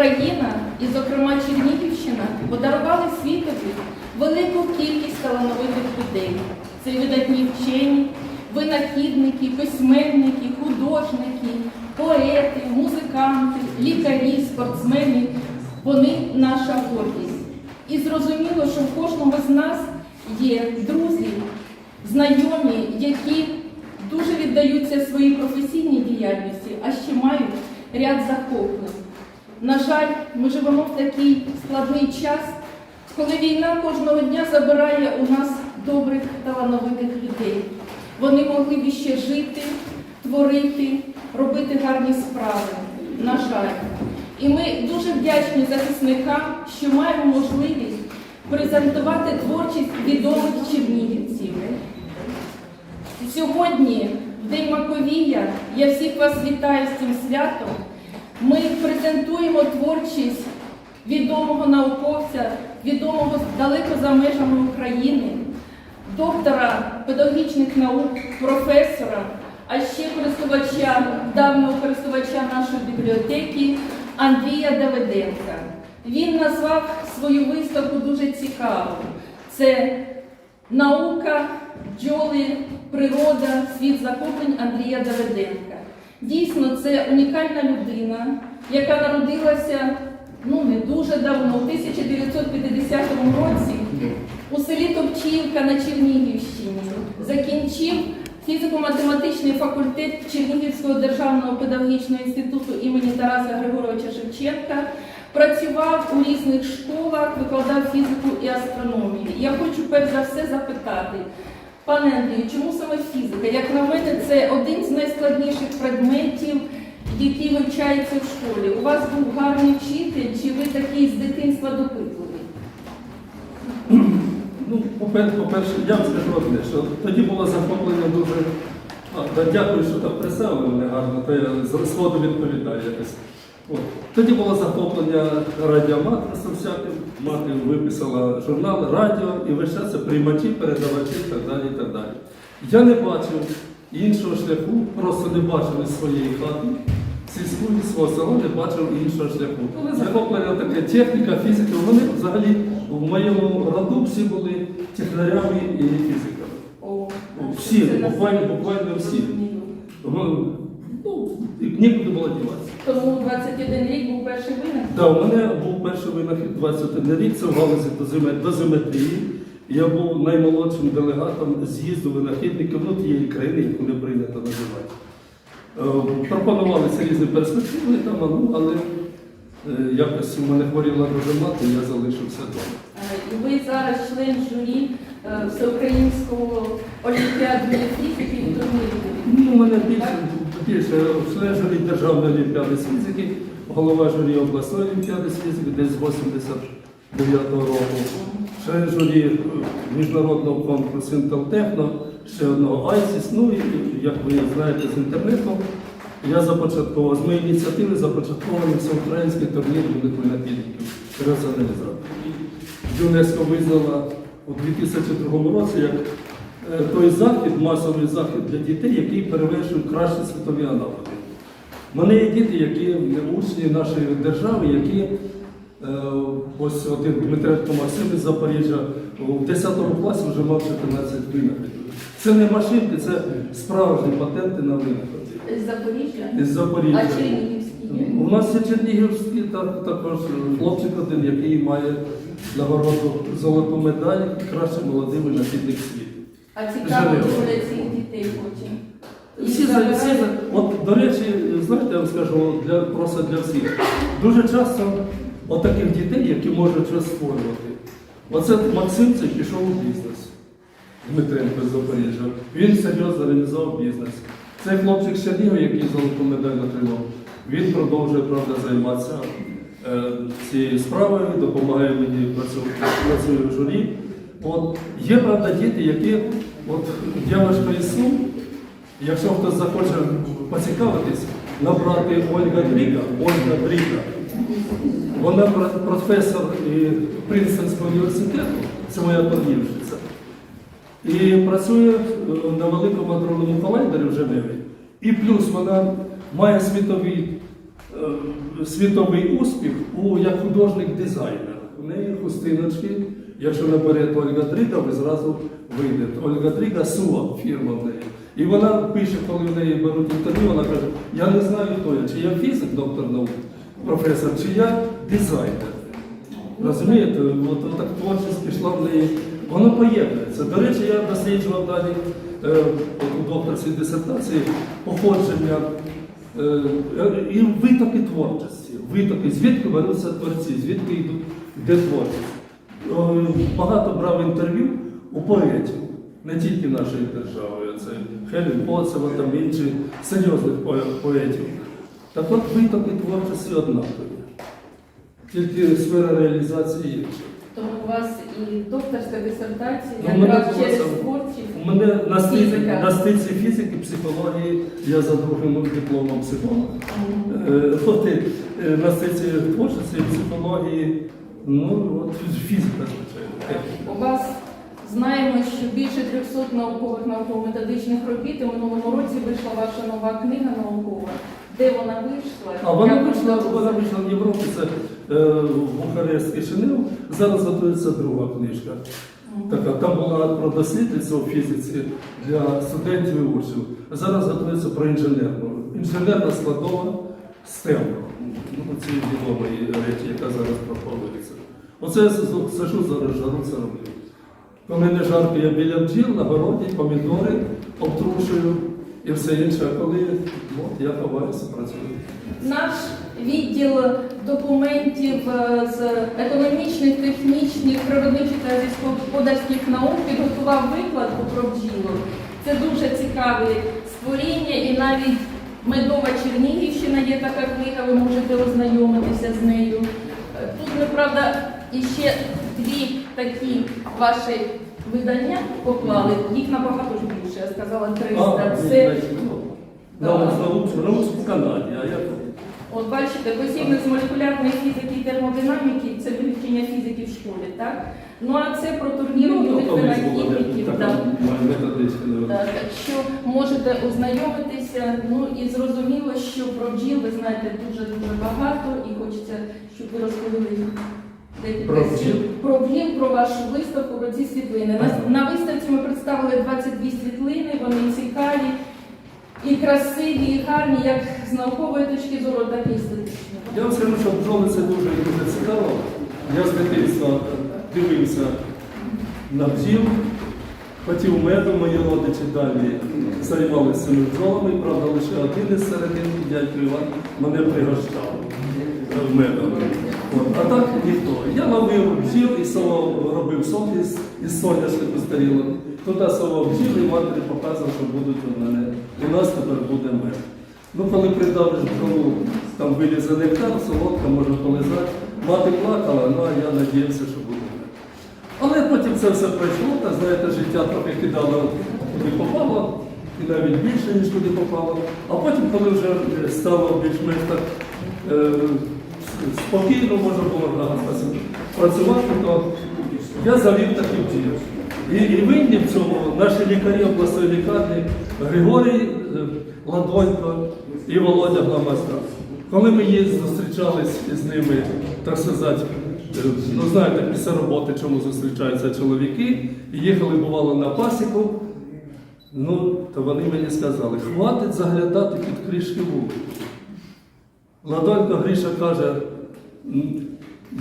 Україна і, зокрема, Чернігівщина подарували світові велику кількість талановитих людей. Це видатні вчені, винахідники, письменники, художники, поети, музиканти, лікарі, спортсмени. Вони наша гордість. І зрозуміло, що в кожному з нас є друзі, знайомі, які дуже віддаються своїй професійній діяльності, а ще мають ряд захоплень. На жаль, ми живемо в такий складний час, коли війна кожного дня забирає у нас добрих талановитих людей. Вони могли б ще жити, творити, робити гарні справи. На жаль. І ми дуже вдячні захисникам, що маємо можливість презентувати творчість відомих чернігівців. Сьогодні, в День Маковія, я всіх вас вітаю з цим святом. Ми презентуємо творчість відомого науковця, відомого далеко за межами України, доктора педагогічних наук, професора, а ще користувача, давнього користувача нашої бібліотеки Андрія Давиденка. Він назвав свою виставку дуже цікаво. Це наука, бджоли, природа, світ захоплень Андрія Давиденка. Дійсно, це унікальна людина, яка народилася ну не дуже давно, у 1950 році у селі Топчівка на Чернігівщині. Закінчив фізико-математичний факультет Чернігівського державного педагогічного інституту імені Тараса Григоровича Шевченка. Працював у різних школах, викладав фізику і астрономію. Я хочу перш за все запитати, пане Андрію, чому саме фізика? Як на мене, це один з найскладніших предметів, який вивчається в школі. У вас був гарний вчитель, чи ви такий з дитинства допитливий? Ну, по-перше, я вам скажу одне, що тоді було захоплення дуже. А, дякую, що так представили мене гарно, то я з сходу відповідаю якось. От. Тоді було захоплення радіоматрисом всяким. Мати виписала журнал радіо і весь час приймачі, передавачі і так далі. і так далі. Я не бачив іншого шляху, просто не бачив із своєї хати, сільської свого села не бачив іншого шляху. Коли захоплення таке техніка, фізика, вони взагалі в моєму роду всі були технарями і фізиками. О, Всі, буквально- буквально всі. Ну, ну, нікуди було діватися. Тому 21 рік був перший винах. Да, у мене був перший винахід 21 рік, це в галузі дозиме- дозиметрії. Я був наймолодшим делегатом з'їзду винахідників ну, тієї країни, яку не прийнято називати. Е, пропонувалися різні перспективи, там, ну, але е, якось у мене хворіла дуже мати, я залишився вдома. Е, і ви зараз член журі всеукраїнського олімпіади фізики і Ну, У мене більше, більше член журі Державної олімпіади з фізики, голова журі обласної олімпіади з фізики, десь 80. 9 року. Ще журі е, міжнародного конкурсу Інтелтехно, ще одного Айсіс. Ну і як ви знаєте з інтернету, я започаткував, з моєї ініціативи започаткований всеукраїнський турнір юних винахідників раціоналізатор. ЮНЕСКО визнала у 2002 році як е, той захід, масовий захід для дітей, який перевершив кращі світові аналоги. У мене є діти, які учні нашої держави, які ось один Дмитренко Максим із Запоріжжя у 10 класі вже мав 14 винаходів. Це не машинки, це справжні патенти на винаходи. З Запоріжжя. Із Запоріжжя. А Чернігівський? У нас є Чернігівський так, також хлопчик один, який має нагороду золоту медаль, кращий молодий винахідник світу. А цікаво доля цих дітей потім. Всі за всі от до речі, знаєте, я вам скажу для просто для всіх. Дуже часто от дітей, які можуть щось створювати. Оце Максим цей пішов у бізнес. Дмитренко з Запоріжжя. Він серйозно організував бізнес. Цей хлопчик з який золоту медаль отримав, він продовжує правда займатися е, цією справою, допомагає мені працю- працює в журі. От є правда діти, які от дівчинка із Сум, Якщо хтось захоче поцікавитись, набрати Ольга Дріка, Ольга Дріка, вона професор Принстонського університету, це моя торгівщиця. І працює е, на великому адронному колайдері в Женеві. І плюс вона має світовий, е, світовий успіх у, як художник-дизайнер. У неї хустиночки, якщо наберете Ольга Дріга, ви зразу вийдете. Ольга Дріга Суа, фірма в неї. І вона пише, коли в неї беруть інтерв'ю, вона каже, я не знаю, хто я, чи я фізик, доктор наук, професор, чи я дизайнер. Розумієте, от, так творчість пішла в неї, воно поєднується. До речі, я досліджував далі е, у докторській дисертації походження е, і витоки творчості. Витоки, звідки беруться творці, звідки йдуть йде творчість. Е, Багато брав інтерв'ю у поетів, не тільки нашої держави, це Хелін Поцева, там інші серйозних поетів. Так от витоки творчості однакові. Тільки сфера реалізації інша. Тому у вас і докторська дисертація Ну, мене якраз через творчість. У мене на стиці, на стиці фізики, психології, я за другим дипломом психолог. Е, Тобто е, на стиці творчості, психології, ну от фізика, звичайно. У вас знаємо, що більше 300 наукових науково-методичних робіт. і в минулому році вийшла ваша нова книга наукова. Де вона вийшла? А вона Як вийшла, вона вийшла в Європі, це е, Бухарест Кишинев. Зараз готується друга книжка. Така, там була про дослідницю у фізиці для студентів і учнів. Зараз готується про інженерну. Інженерна складова STEM. Ну, ці відомі речі, яка зараз проповується. Оце я сижу зараз жару це роблю. Коли не жарко, я біля бджіл, на городі, помідори обтрушую і все інше. А коли от, я ховаюся, працюю. Наш відділ документів е, з економічних, технічних, природничих та сільськогосподарських наук підготував викладку про бджілок. Це дуже цікаве створіння і навіть медова Чернігівщина є така книга, ви можете ознайомитися з нею. Е, Тут ми, правда, іще дві такі ваші видання поклали, їх набагато ж більше, я сказала 300. Це научу, научу в Канаді, а я. От бачите, посібник з молекулярної фізики і термодинаміки це вивчення фізики в школі, так? Ну а це про турніри Ну, винахідників. така так. що можете ознайомитися, ну і зрозуміло, що про бджіл ви знаєте дуже-дуже багато і хочеться, щоб ви розповіли декілька Про слів про вашу виставку, про ці світлини. На, на виставці ми представили 22 світлини, вони цікаві. І красиві, і гарні, як з наукової точки зору, так і естетичної. Я вам скажу, що бджоли це дуже дуже цікаво. Я з дитинства дивився на бджіл, хотів меду, мої родичі далі займалися цими бджолами, правда, лише один із середини, дядько Іван, мене пригощав е, медом. А так ніхто. Я ловив бджіл і соло, робив сок із, із соняшнику старілого. Туди совав бджіл і матері показував, що будуть у мене. У нас тепер буде мед. Ну, коли придавиш бджолу, там вилізе нектар, солодка, може полизати. Мати плакала, ну а я надіявся, що буде мед. Але потім це все пройшло, та знаєте, життя трохи кидало куди попало, і навіть більше, ніж куди попало. А потім, коли вже стало більш-менш так е, спокійно, можна було да, працювати, то я завів такі бджіл. І, і винні в цьому наші лікарі обласної лікарні Григорій е, Ладонько і Володя Гламаста. Коли ми її зустрічались з ними, так сказати, е, ну знаєте, після роботи, чому зустрічаються чоловіки, їхали, бувало, на пасіку, ну, то вони мені сказали, хватить заглядати під кришки вулиці. Ладонько Гріша каже, «М,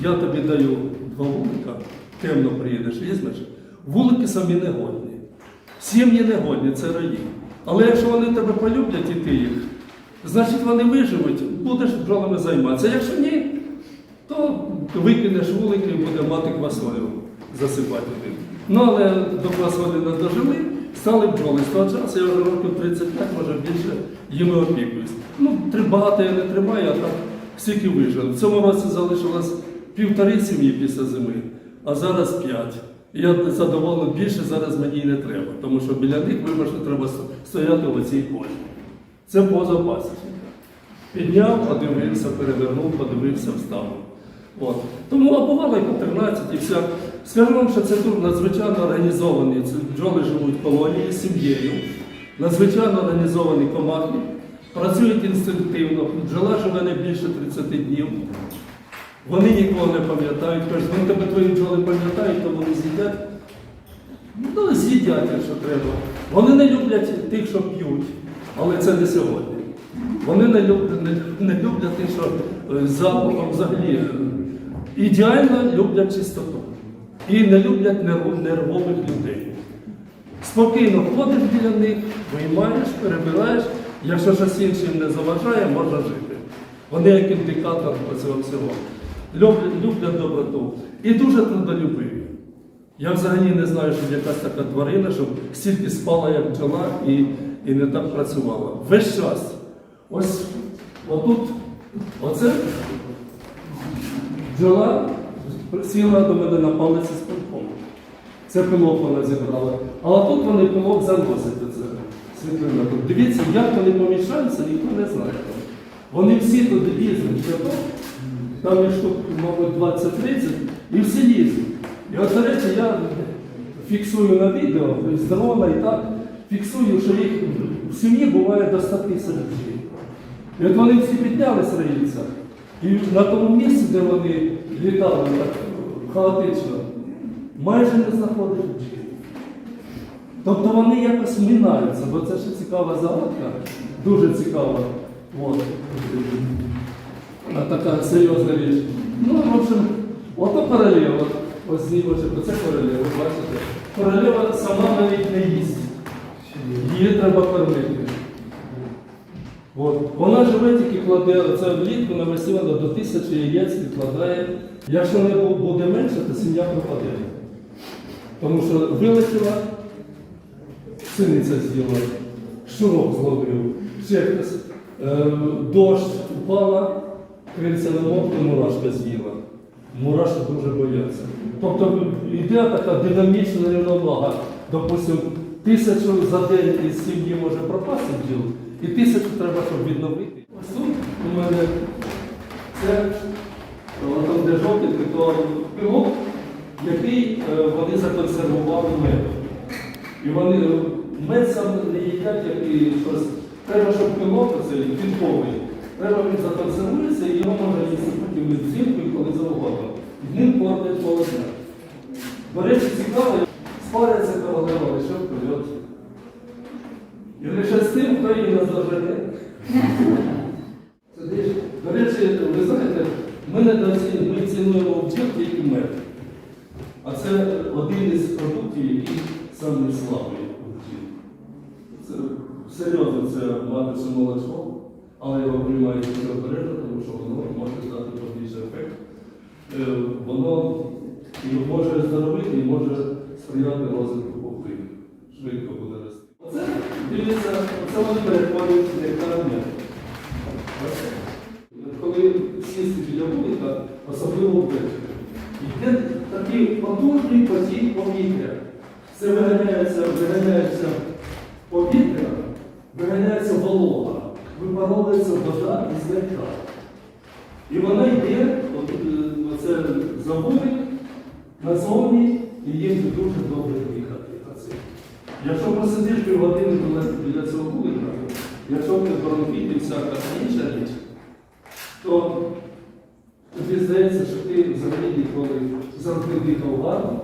я тобі даю два вулика, темно приїдеш, візьмеш. Вулики самі не годні. Сім'ї не годні, це раї. Але якщо вони тебе полюблять і ти їх, значить вони виживуть, будеш бджолами займатися. Якщо ні, то викинеш вулики і буде мати квасолю засипати один. Ну але до квасолі не дожили, стали бджоли. З того часу я вже років 35, може більше, їми опікуюсь. Ну, багато я не тримаю, а так стільки вижили. В цьому році залишилось півтори сім'ї після зими, а зараз п'ять. Я задоволений більше зараз мені і не треба, тому що біля них вибачте, треба стояти в оцій полі. Це поза пасічника. Підняв, подивився, перевернув, подивився, встав. От. Тому а бувало і по 13 і вся. Скажу вам, що це тут надзвичайно організовані. Бджоли живуть колонії з сім'єю, надзвичайно організовані комахи. Працюють інстинктивно, бджола живе не більше 30 днів. Вони нікого не пам'ятають. Кажуть, вони тебе твої бджоли пам'ятають, то вони з'їдять. Ну, з'їдять, якщо треба. Вони не люблять тих, що п'ють, але це не сьогодні. Вони не люблять, не, не люблять тих, що е, запахом взагалі. Ідеально люблять чистоту. І не люблять нерв- нервових людей. Спокійно ходиш біля них, виймаєш, перебираєш. Якщо щось інше їм не заважає, можна жити. Вони як індикатор цього всього. Люблять, доброту. І дуже трудолюбиві. Я взагалі не знаю, що якась така тварина, щоб стільки спала, як бджола, і, і не так працювала. Весь час. Ось отут, оце бджола сіла до мене на палиці з пилком. Це пилок вона зібрала. А отут вони пилок заносять світлина. Дивіться, як вони помішаються, ніхто не знає. Вони всі лізуть в щиток, там є штук, мабуть, 20-30, і всі лізуть. І от, до речі, я фіксую на відео з дрона і так, фіксую, що їх в сім'ї буває до 100 тисяч. І от вони всі піднялись раїться. І на тому місці, де вони літали так хаотично, майже не знаходять бджіл. Тобто вони якось мінаються, бо це ще цікава загадка, дуже цікава. От. Така серйозна річ. Ну, в общем, ото королева. Ось знімочок, оце королева, бачите? Королева сама навіть не їсть. Її треба кормити. От. Вона живе тільки кладе, це влітку навесні вона до тисячі яєць відкладає. Якщо не буде менше, то сім'я пропаде. Тому що вилетіла, синиця з'їла, шурок зловив, ще хтось, е, дощ упала, крильця на мовку, мурашка з'їла. Мурашки дуже бояться. Тобто йде така динамічна рівновага. Допустим, тисячу за день із сім'ї може пропасти бджіл, і тисячу треба, щоб відновити. Ось тут у мене це там, де жовтий, то пилок, який е, вони законсервували медом. І вони е, мед сам не їдять, як і щось. Треба, щоб пилок оцей квітковий, треба він законсервується і його можна їсти потім і взимку, коли завгодно. І ним кормять молока. До речі, цікаво, спаряться королева лише в польоті. І лише з тим, хто її наздожене. Це До речі, ви знаєте, ми ми цінуємо бджіл тільки мед. А це один із продуктів, який саме слабий серйозно це маточне молочко, але його приймають дуже обережно, тому що воно може дати побільший ефект. Е, Воно і може здоровити, і може сприяти розвитку попливи. Швидко буде рости. Оце, дивіться, це вони перетворюють нектар мед. Коли сісти біля вулика, особливо ввечері, йде такий потужний потік повітря. Це виганяється, виганяється повітря, виганяється волога, випаровується вода із нектару. І вона йде, от, е, оце забули назовні, і їм дуже добре дихати. Якщо посидиш півгодини біля, біля цього вулика, якщо в тебе бронхіт і всяка інша річ, то тобі здається, що ти взагалі ніколи завжди дихав гарно.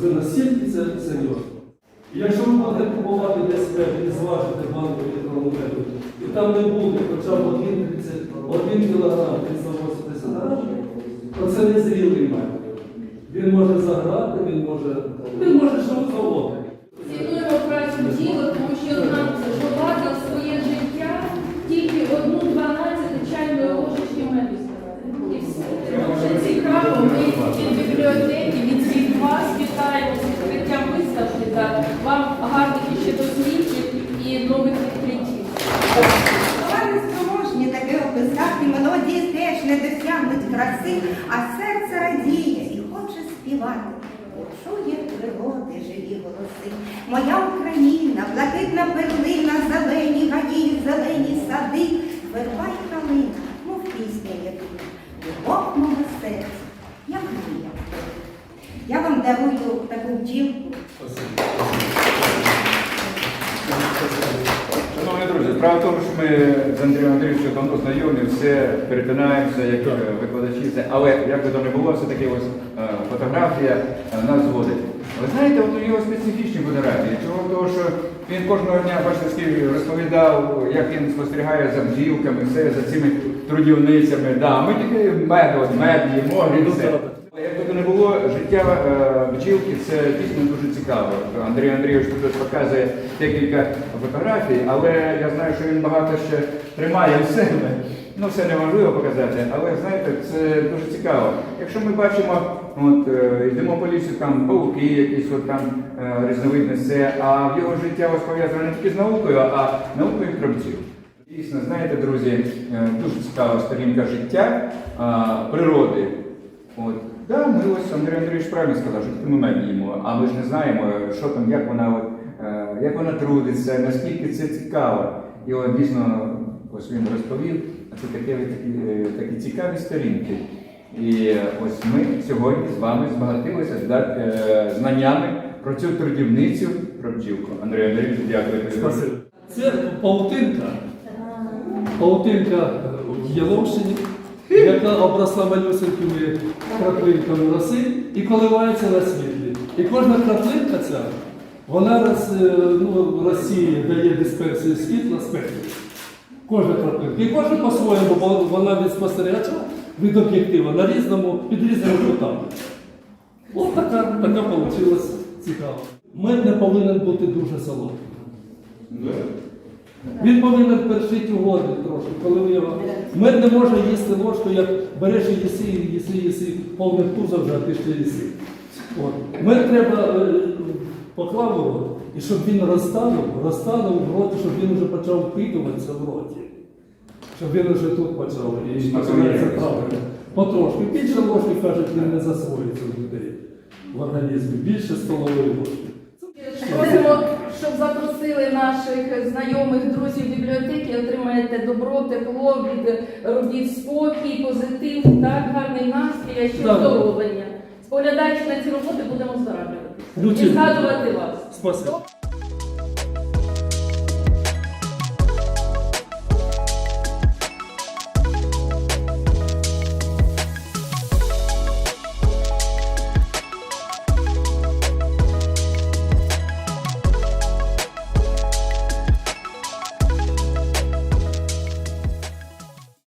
Це настільки це серйозно. І якщо ви будете купувати десь і зважити банку меду, і там не буде хоча б 1 кілограм 380 грамів, то це не зрілий мед. Він може заграти, він може, він може що завгодно. Цінуємо працю тіла, тому що нам жувати своє життя тільки одну дванадцяту чайної ложечки меду збирати. І все. Дуже цікаво, ми від бібліотеки, від всіх вас вітаємо з відкриттям виставки та вам гарних ще досліджень і нових відкриттів. Слова не спроможні таке описати, мелодії теж не досягнуть краси, а серце радіє і хоче співати. Почує пригоди живі голоси. Моя Україна, блакитна перлина, зелені гаї, зелені сади, верба й калина, мов пісня єдина, любов мого серця, як мрія. Я вам дарую таку бджілку. Шановні друзі, Справа в тому, що ми з Андрієм Андрійовичем давно знайомі, все перетинаємося як викладачі. Але як би то не було, все-таки ось е, фотографія е, нас зводить. Ви знаєте, от у нього специфічні фотографії. Чого? Того, що він кожного дня, бачите, скільки розповідав, як він спостерігає за бджілками, все, за цими трудівницями. Да, ми тільки мед, от, мед їмо, і все. Було, життя е, бджілки це дійсно дуже цікаво. Андрій Андрійович тут показує декілька фотографій, але я знаю, що він багато ще тримає у себе. Ну, це неможливо показати, але знаєте, це дуже цікаво. Якщо ми бачимо, от е, йдемо по лісу, там пауки, якісь от там е, різновидні, а в його життя ось пов'язане не тільки з наукою, а наукою про бджіл. Дійсно, знаєте, друзі, дуже цікава сторінка життя, природи. От. Да, ми ось Андрій Андрійович правильно сказав, що ми мед а ми ж не знаємо, що там, як вона, от, е, як вона трудиться, наскільки це цікаво. І от дійсно, ось він розповів, це такі, такі, е, такі цікаві сторінки. І е, ось ми сьогодні з вами збагатилися е, знаннями про цю трудівницю, про бджілку. Андрій Андрійович, дякую. Це паутинка. Паутинка в Єловщині, яка обросла малюсенькими краплинками роси і коливається на світлі. І кожна краплинка ця, вона роз, е, ну, розсіє, дає дисперсію світла спектру. Кожна краплинка. І кожна по-своєму, бо вона від спостерігача, від об'єктива на різному, під різними кутами. Ось така, така вийшла цікава. Мед не повинен бути дуже солодким. Він повинен першити у горлі трошки, коли ви його. Мед не може їсти ложку, як береш і їси, їси, їси, повне пузо вже, а ти ще їси. От. Мед треба е, поклав рот, і щоб він розтанув, розтанув в роті, щоб він вже почав впитуватися в роті. Щоб він вже тут почав. І це правильно. Потрошки. Більше ложки, кажуть, він не засвоїться в людей в організмі. Більше столової ложки. Щоб запросили наших знайомих друзів бібліотеки, отримаєте добро, тепло, від робіт спокій, позитив, так, гарний настрій, а ще Так. оздоровлення. Споглядаючи на ці роботи, будемо оздоровлюватися. Дуже І згадувати вас. Спасибо.